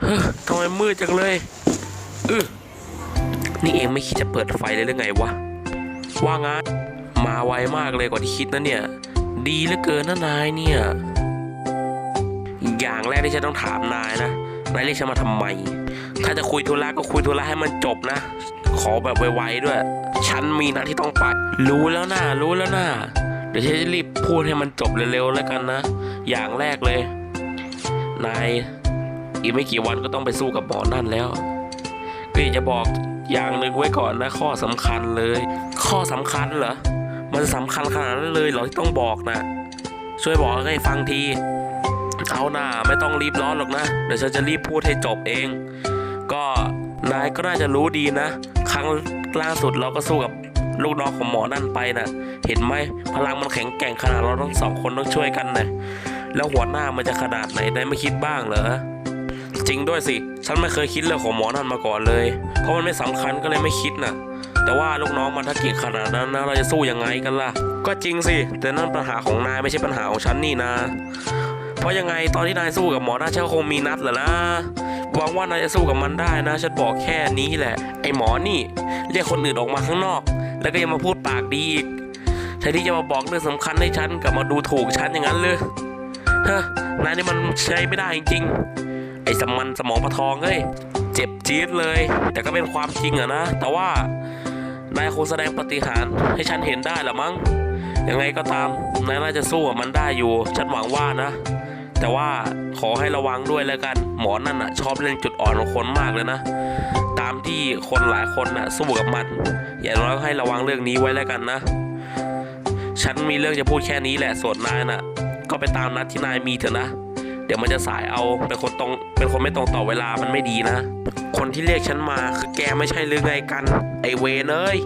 เฮ้อทำไมมืดจังเลยเออนี่เองไม่คิดจะเปิดไฟเลยหรือไงวะ ว่าไงนมาไวมากเลยกว่าที่คิดนะเนี่ย ดีเหลือเกินนะนายเนี่ย อย่างแรกที่ฉันต้องถามนายนะ นายเรียกฉันมาทำไม ถ้าจะคุยธุระก็คุยธุระให้มันจบนะ ขอแบบไวๆด้วย ฉันมีน้าที่ต้องไป รู้แล้วนะรู้แล้วนะเดี๋ยวฉันจะรีบพูดให้มันจบเร็วๆแล้วกันนะ อย่างแรกเลย นาย อีกไม่กี่วันก็ต้องไปสู้กับหมอนั่นแล้วก็อยากจะบอกอย่างหนึ่งไว้ก่อนนะ ข้อสำคัญเลย ข้อสำคัญเหรอ มันสำคัญขนาดนั้นเลยเหรอที่ต้องบอกนะ ช่วยบอกให้ฟังทีเอาหน่าไม่ต้องรีบร้อนหรอกนะ เดี๋ยวฉันจะรีบพูดให้จบเอง ก็นายก็น่าจะรู้ดีนะ ครั้งล่าสุดเราก็สู้กับลูกน้องของหมอนั่นไปนะเห็นไหมพลังมันแข็งแกร่งขนาดเราต้องสองคนต้องช่วยกันนะแล้วหัวหน้ามันจะขนาดไหนนายไม่คิดบ้างเหรอ จริงด้วยสิ ฉันไม่เคยคิดเรื่องของหมอนั่นมาก่อนเลย เพราะมันไม่สำคัญก็เลยไม่คิดนะแต่ว่าลูกน้องมันถ้าเก่งขนาดนั้นนะเราจะสู้ยังไงกันล่ะ ก็จริงสิ แต่นั่นปัญหาของนายไม่ใช่ปัญหาของฉันนี่นะ เพราะยังไงตอนที่นายสู้กับหมอน่าฉันก็คงมีนัดแหละนะหวังว่านายจะสู้กับมันได้นะ ฉันบอกแค่นี้แหละ ไอหมอนี่ เรียกคนอื่นออกมาข้างนอก แล้วก็ยังมาพูดปากดีอีกแทนที่จะมาบอกเรื่องสำคัญให้ฉันกลับมาดูถูกฉันอย่างนั้นเลยเฮ้ยนายนี่มันใช้ไม่ได้จริงๆ ไอ้สมันสมองปะทองเอ้ยเจ็บจี๊ดเลย แต่ก็เป็นความจริงอะนะ แต่ว่านายคงแสดงปฏิหารให้ฉันเห็นได้ละมั้งยังไงก็ตามนายน่าจะสู้กับมันได้อยู่ ฉันหวังว่านะ แต่ว่าขอให้ระวังด้วยแล้วกัน หมอนั่นอะ ชอบเล่นจุดอ่อนของคนมากเลยนะ ตามที่คนหลายคนน่ะสู้กับมัน อย่างน้อยก็ให้ระวังเรื่องนี้ไว้แล้วกันนะ ฉันมีเรื่องจะพูดแค่นี้แหละส่วนนายน่ะ ก็ไปตามนัดที่นายมีเถอะนะ เดี๋ยวมันจะสายเอาเป็นคนตรงเป็นคนไม่ตรงต่อเวลามันไม่ดีนะ คนที่เรียกฉันมาคือแกไม่ใช่หรือไงกัน ไอเวนเอ้ย